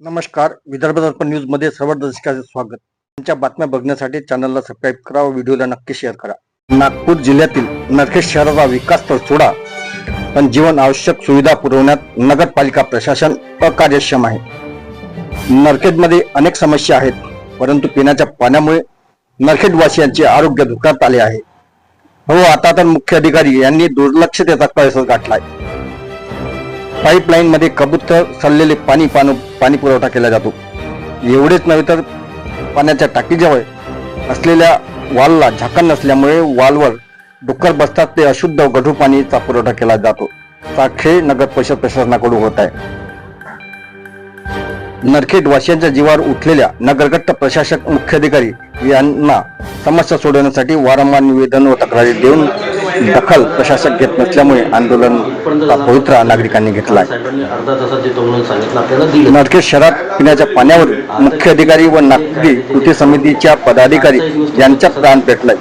नमस्कार विदर्भ दर्पण न्यूजमध्ये सर्व दर्शकांचे स्वागत. आमच्या बातम्या बघण्यासाठी चॅनलला सबस्क्राईब करा व व्हिडिओला नक्की शेअर करा. नागपूर जिल्ह्यातील नरखेड शहराचा विकास तर सोडा पण जीवन आवश्यक सुविधा पुरवण्यात नगरपालिका प्रशासन अकार्यक्षम आहे. नरखेडमध्ये अनेक समस्या आहेत परंतु पिण्याच्या पाण्यामुळे नरखेडवासियांचे आरोग्य धोक्यात आले आहे. हो आता तर मुख्य अधिकारी यांनी दुर्लक्षतेचा कळस गाठलाय. पाईपलाईन मध्ये कबूतर सडलेले पाणी पान पाणी पुरवठा केला जातो. एवढेच नव्हे तर पाण्याच्या टाकीजवळ असलेल्या वालला झाकण नसल्यामुळे वालवर डुक्कर बसतात ते अशुद्ध गढू पाणीचा पुरवठा केला जातो. हा खेळ नगर परिषद प्रशासनाकडून होत आहे. नरखेड वासियांच्या जीवावर उठलेल्या नगरगट्ट प्रशासक मुख्याधिकारी यांना समस्या सोडवण्यासाठी वारंवार निवेदन व तक्रारी देऊन दखल प्रशासक घेत नसल्यामुळे आंदोलन पवित्रा नागरिकांनी घेतला आहे साहेबांनी शहरात पिण्याच्या पाण्यावर मुख्य अधिकारी व नागरी कृती समितीच्या पदाधिकारी यांच्या प्राण पेटलाय.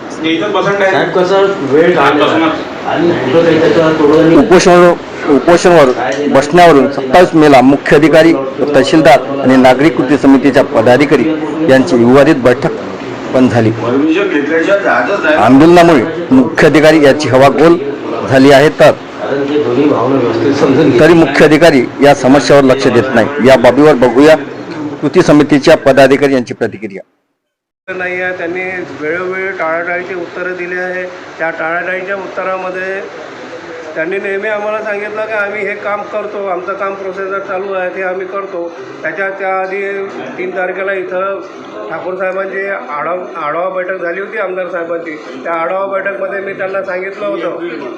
उपोषण उपोषणवर बसण्यावरून सत्तावीस मेला मुख्य अधिकारी व तहसीलदार आणि नागरी कृती समितीच्या पदाधिकारी यांची विवादित बैठक पण झाली. आंदोलनामुळे मुख्य अधिकारी याची हवा गोल झाली आहे तर. तरी मुख्य अधिकारी या समस्यावर लक्ष देत नाही. या बाबीवर बघूया. कृती समितीच्या पदाधिकारी यांची प्रतिक्रिया. नाही आहे. त्यांनी वेळोवेळी टाळाटाळीची उत्तरं दिली आहे. त्या टाळाटाळीच्या उत्तरामध्ये त्यांनी नेहमी आम्हाला सांगितलं की आम्ही हे काम करतो आमचं काम प्रोसेसर चालू आहे ते आम्ही करतो. त्याच्या त्याआधी तीन तारखेला इथं ठाकूर साहेबांची आढावा आढावा बैठक झाली होती आमदार साहेबांची. त्या आढावा बैठकमध्ये मी त्यांना सांगितलं होतं.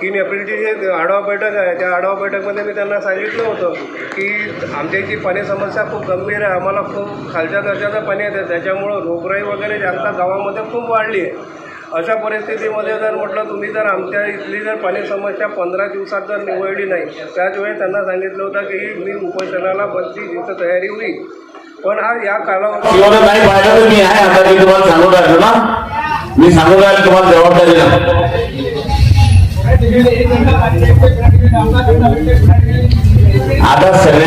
तीन एप्रिलची जी आढावा बैठक आहे त्या आढावा बैठकमध्ये मी त्यांना सांगितलं होतं की आमच्या इथली पाणी समस्या खूप गंभीर आहे आम्हाला खूप खालच्या दर्जाचं पाणी येतं त्याच्यामुळं रोगराई वगैरे जास्त गावामध्ये खूप वाढली आहे. अशा परिस्थितीमध्ये जर म्हटलं तुम्ही जर आमच्या इथली जर पाणी समस्या पंधरा दिवसात जर निवडली नाही त्याच वेळी त्यांना सांगितलं होतं की मी उपोषणाला बसची जिथं तयारी होईल. पण आज या कालावधी एवढं नाही पाहिलं तर मी आहे आता मी तुम्हाला सांगून राहिलो ना. मी सांगून राहिलो तुम्हाला जबाबदारी आता सगळे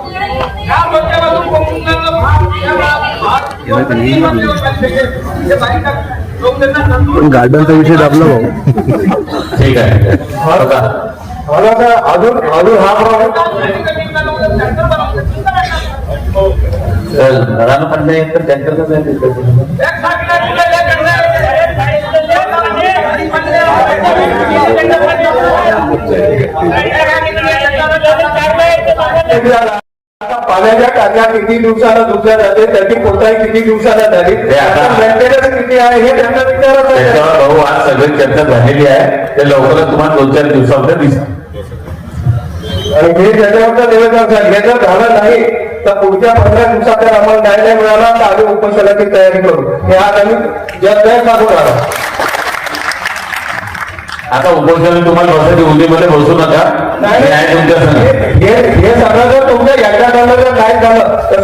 गार्डनचा विषय दाबला भाऊ ठीक आहे. अजून अजून हा तर घरानं पण नाही तर. आता पाण्याच्या टाक्या किती दिवसाला दुसऱ्या जाते त्याची कोणताही किती दिवसाला झाली? मेंटेनन्स किती आहे हे त्यांना विचारत त्याच्यावर भाऊ आज सगळी चर्चा झालेली आहे. ते लवकरच तुम्हाला दोन चार दिवसामध्ये दिसत आणि हे त्याच्यावरचं निवेदन झालं जर झालं नाही तर पुढच्या पंधरा दिवसात जर आम्हाला न्याय नाही मिळाला तर आम्ही उपोषणाची तयारी करू. हे आज आम्ही जय सांगून आलो आता उपोषण तुम्हाला बसायची उद्यामध्ये बसू नका. नाही. तुमच्या. हे हे सगळं जर तुमच्या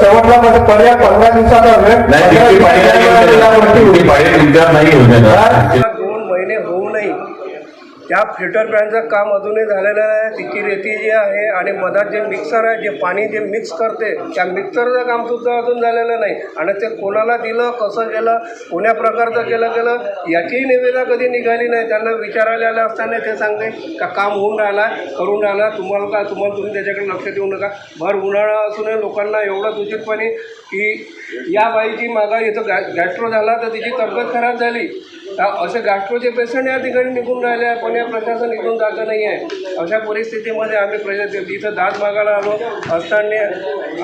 शेवटला माझं पर्याय पंधरा दिवसाचा वेळ. नाही पाळी नाही घेऊन त्या फिल्टर पॅनचं काम अजूनही झालेलं नाही. तिची रेती जी आहे आणि मधात जे मिक्सर आहे जे पाणी जे मिक्स करते त्या मिक्सरचं काम सुद्धा अजून झालेलं नाही. आणि ते कोणाला दिलं कसं केलं कोण्या प्रकारचं केलं गेलं याचीही निवेदा कधी निघाली नाही. त्यांना विचारायला आलं असताना ते सांगते का काम होऊन राहिला करून राहिला. तुम्हाला का तुम्हाला तुम्ही त्याच्याकडे लक्ष देऊ नका. भर उन्हाळा असूनही लोकांना एवढं दूषितपणे की या बाईची मागा इथं गॅ गॅस्ट्रो झाला तर तिची तब्येत खराब झाली. असे गॅस्ट्रोचे पेशंट या ठिकाणी निघून राहिले आहे पण या प्रशासन इकडून जागा नाही आहे. अशा परिस्थितीमध्ये आम्ही प्रजा इथं दाद मागायला आलो. असताना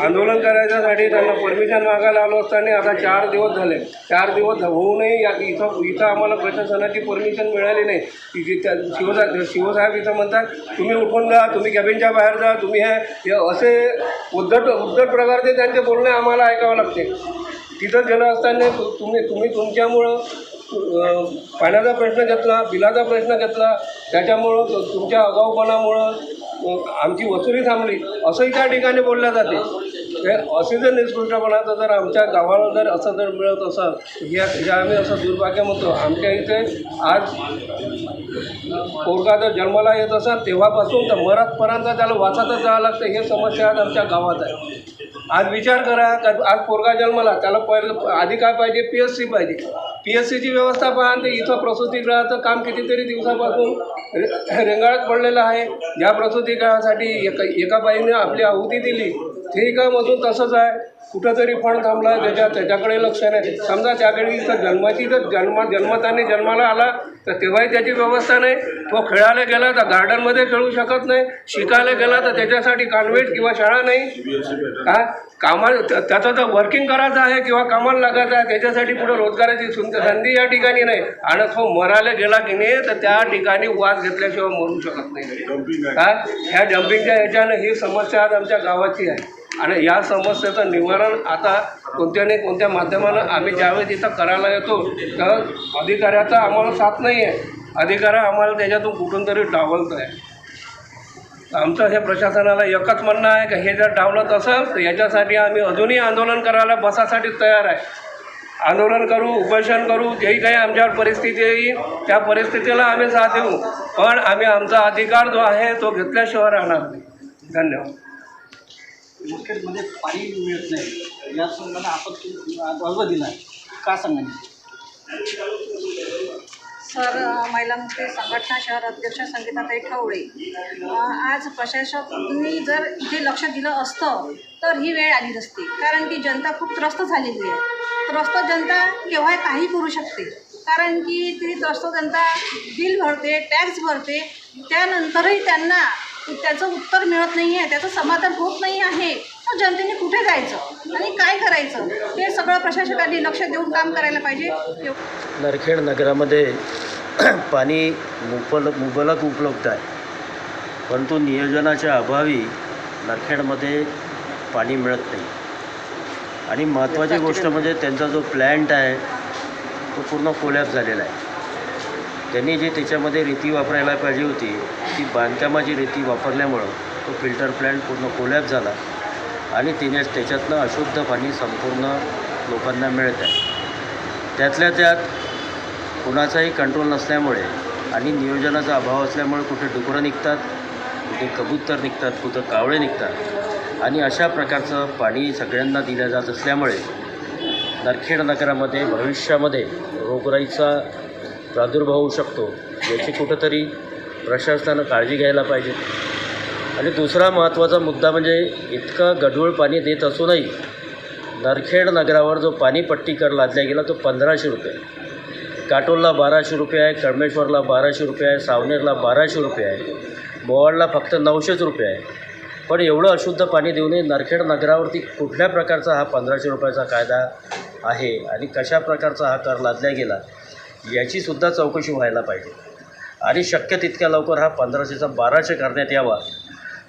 आंदोलन करायच्यासाठी त्यांना परमिशन मागायला आलो. असताना आता चार दिवस झाले. चार दिवस होऊनही या- इथं इथं आम्हाला प्रशासनाची परमिशन मिळाली नाही. इथे त्या शिवसाहेब शिवसाहेब इथं म्हणतात तुम्ही उठून जा. तुम्ही कॅबिनच्या बाहेर जा. तुम्ही हे असे उद्धट उद्धट प्रकारचे त्यांचे बोलणे आम्हाला ऐकावं लागते. तिथं गेलं असताना तुम्ही तुम्ही तुमच्यामुळं पाण्याचा प्रश्न घेतला बिलाचा प्रश्न घेतला. त्याच्यामुळं तुमच्या आगाऊपणामुळं आमची वसुली थांबली. असंही त्या ठिकाणी बोलल्या जाते. हे असे जर निष्कृष्टपणाचं जर आमच्या गावाला जर असं जर मिळत असं या ज्या आम्ही असं दुर्भाग्य म्हणतो. आमच्या इथे आज पोरगा जर जन्माला येत असाल तेव्हापासून तर मराठपर्यंत त्याला वाचतच जावं लागतं. हे समस्या आज आमच्या गावात आहे. आज विचार करा का आज पोरगा जन्माला त्याला पहिलं आधी काय पाहिजे पी एस सी पाहिजे. पी एस सीची व्यवस्था पाहा ते इथं प्रसूतीगृहाचं काम कितीतरी दिवसापासून रे- रेंगाळत पडलेलं आहे. ज्या प्रसूतीगृहासाठी एका एका बाईने आपली आहुती दिली. ते काम अजून तसंच आहे. कुठंतरी फंड थांबला त्याच्या त्याच्याकडे लक्ष नाही. समजा त्याकडे तर जन्माची जर जन्म जन्मताने जन्माला आला तर तेव्हाही त्याची व्यवस्था नाही. तो खेळायला गेला तर गार्डनमध्ये खेळू शकत नाही. शिकायला गेला तर त्याच्यासाठी कॉन्व्हेंट किंवा शाळा नाही. कामाला त्या- त्याचं तर वर्किंग करायचं आहे किंवा कामाला लागायचं आहे त्याच्यासाठी पुढे रोजगाराची संधी या ठिकाणी नाही. आणि तो मरायला गेला की नाही तर त्या ठिकाणी वास घेतल्याशिवाय मरू शकत नाही. काय ह्या डम्पिंगच्या ह्याच्यानं ही समस्या आज आमच्या गावाची आहे. आणि या समस्येचं निवारण आता कोणत्या नाही कोणत्या माध्यमानं आम्ही ज्यावेळेस इथं करायला येतो तर अधिकाऱ्याचा आम्हाला साथ नाही आहे. अधिकारा आम्हाला त्याच्यातून कुठून तरी डावलत आहे आमचं हे प्रशासनाला एकच म्हणणं आहे की हे जर डावलत असेल तर याच्यासाठी आम्ही अजूनही आंदोलन करायला बसासाठी तयार आहे. आंदोलन करू उपोषण करू जेही काही आमच्यावर परिस्थिती येईल त्या परिस्थितीला आम्ही साथ देऊ. पण आम्ही आमचा अधिकार जो आहे तो घेतल्याशिवाय राहणार नाही. धन्यवाद. मार्केटमध्ये पाणी मिळत नाही. या संदर्भाने आपण अर्ज दिला आहे. का सांगा सर अ, महिला मुक्ती संघटना शहर अध्यक्ष संगीताताई ठवळे आज प्रशासकांनी जर इथे लक्ष दिलं असतं तर ही वेळ आली नसती. कारण की जनता खूप त्रस्त झालेली आहे. त्रस्त जनता केव्हा काही करू शकते. कारण की ती त्रस्त जनता बिल भरते टॅक्स भरते. त्यानंतरही त्यांना त्याचं उत्तर मिळत नाही आहे त्याचं समाधान होत नाही आहे. तर जनतेने कुठे जायचं? आणि काय करायचं? हे सगळं प्रशासकांनी लक्ष देऊन काम करायला पाहिजे. नरखेड नगरामध्ये पाणी मुबल मुबलक उपलब्ध आहे. परंतु नियोजनाच्या अभावी नरखेडमध्ये पाणी मिळत नाही. आणि महत्त्वाची गोष्ट म्हणजे त्यांचा जो प्लॅन्ट आहे तो पूर्ण कोलॅप झालेला आहे. त्यांनी जे त्याच्यामध्ये रीती वापरायला पाहिजे होती ती बांधकामाची रेती वापरल्यामुळं तो फिल्टर प्लॅन्ट पूर्ण कोलॅप झाला आणि तिने त्याच्यातनं अशुद्ध पाणी संपूर्ण लोकांना मिळत आहे. त्यातल्या त्यात कुणाचाही कंट्रोल नसल्यामुळे आणि नियोजनाचा अभाव असल्यामुळे कुठे डुकरं निघतात कुठे कबूतर निघतात कुठं कावळे निघतात आणि अशा प्रकारचं पाणी सगळ्यांना दिलं जात असल्यामुळे नरखेड नगरामध्ये भविष्यामध्ये रोगराईचा प्रादुर्भाव होऊ शकतो याची कुठंतरी प्रशासनानं काळजी घ्यायला पाहिजे. आणि दुसरा महत्त्वाचा मुद्दा म्हणजे इतकं गढूळ पाणी देत असूनही नरखेड नगरावर जो पाणीपट्टी कर लादला गेला तो पंधराशे रुपये. काटोलला बाराशे रुपये आहे कळमेश्वरला बाराशे रुपये आहे सावनेरला बाराशे रुपये आहे मोवाडला फक्त नऊशेच रुपये आहे. पण एवढं अशुद्ध पाणी देऊनही नरखेड नगरावरती कुठल्या प्रकारचा हा पंधराशे रुपयाचा कायदा आहे आणि कशा प्रकारचा हा कर लादला गेला याचीसुद्धा चौकशी व्हायला पाहिजे. आणि शक्य तितक्या लवकर हा पंधराशेचा बाराशे करण्यात यावा.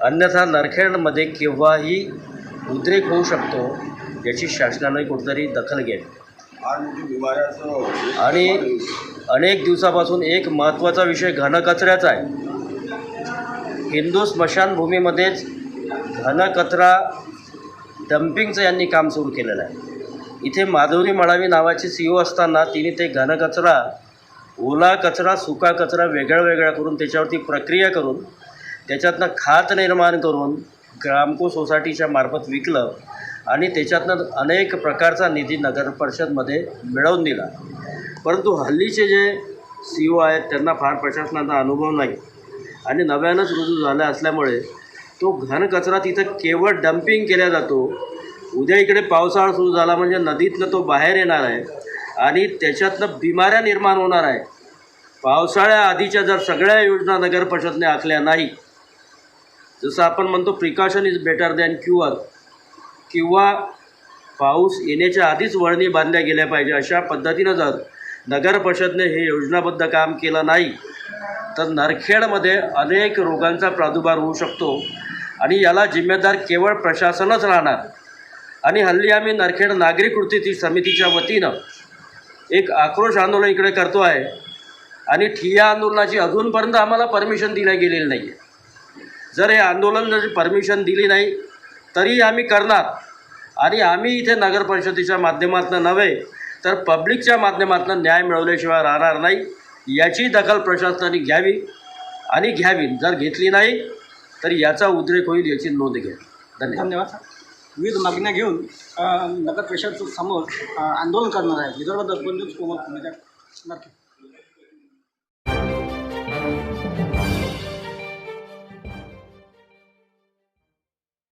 अन्यथा नरखेडमध्ये केव्हाही उद्रेक होऊ शकतो याची शासनाने कुठेतरी दखल घ्यावी. आणि अनेक दिवसापासून एक महत्त्वाचा विषय घनकचऱ्याचा आहे. हिंदू स्मशानभूमीमध्येच घनकचरा डम्पिंगचं यांनी काम सुरू केलेलं आहे. इथे माधुरी मळावी नावाची सी ओ असताना तिने ते घनकचरा ओला कचरा सुका कचरा वेगळा वेगळा करून त्याच्यावरती प्रक्रिया करून त्याच्यातनं खात निर्माण करून ग्रामको सोसायटीच्या मार्फत विकलं आणि त्याच्यातनं अनेक प्रकारचा निधी नगर परिषदमध्ये मिळवून दिला. परंतु हल्लीचे जे सी ओ आहेत त्यांना फार प्रशासनाचा अनुभव नाही. आणि नव्यानंच रुजू झाला असल्यामुळे तो घनकचरा तिथं केवळ डम्पिंग केला जातो. उद्या इकडे पावसाळा सुरू झाला म्हणजे नदीतनं तो बाहेर येणार आहे. आणि त्याच्यातनं बिमाऱ्या निर्माण होणार आहे. पावसाळ्याआधीच्या जर सगळ्या योजना नगर परिषदने आखल्या नाही जसं आपण म्हणतो precaution is better than cure किंवा पाऊस येण्याच्या आधीच वळणी बांधल्या गेल्या पाहिजे अशा पद्धतीनं जर नगर परिषदने हे योजनाबद्ध काम केलं नाही तर नरखेडमध्ये अनेक रोगांचा प्रादुर्भाव होऊ शकतो आणि याला जिम्मेदार केवळ प्रशासनच राहणार. आणि हल्ली आम्ही नरखेड नागरिक कृती समितीच्या वतीनं एक आक्रोश आंदोलन इकडे करतो आहे. आणि ठिय्या आंदोलनाची अजूनपर्यंत आम्हाला परमिशन दिल्या गेलेली नाही आहे जर हे आंदोलन जर परमिशन दिली नाही तरी आम्ही करणार. आणि आम्ही इथे नगर परिषदेच्या माध्यमातून नव्हे तर पब्लिकच्या माध्यमातून न्याय मिळवल्याशिवाय राहणार नाही याची दखल प्रशासनाने घ्यावी. आणि घ्यावी. जर घेतली नाही तर याचा उद्रेक होईल याची नोंद घ्या धन्यवाद. धन्यवाद विविध मागण्या घेऊन नगर परिषद समोर आंदोलन करणार आहे. विदर्भ दर्पण न्यूज कोमल नक्की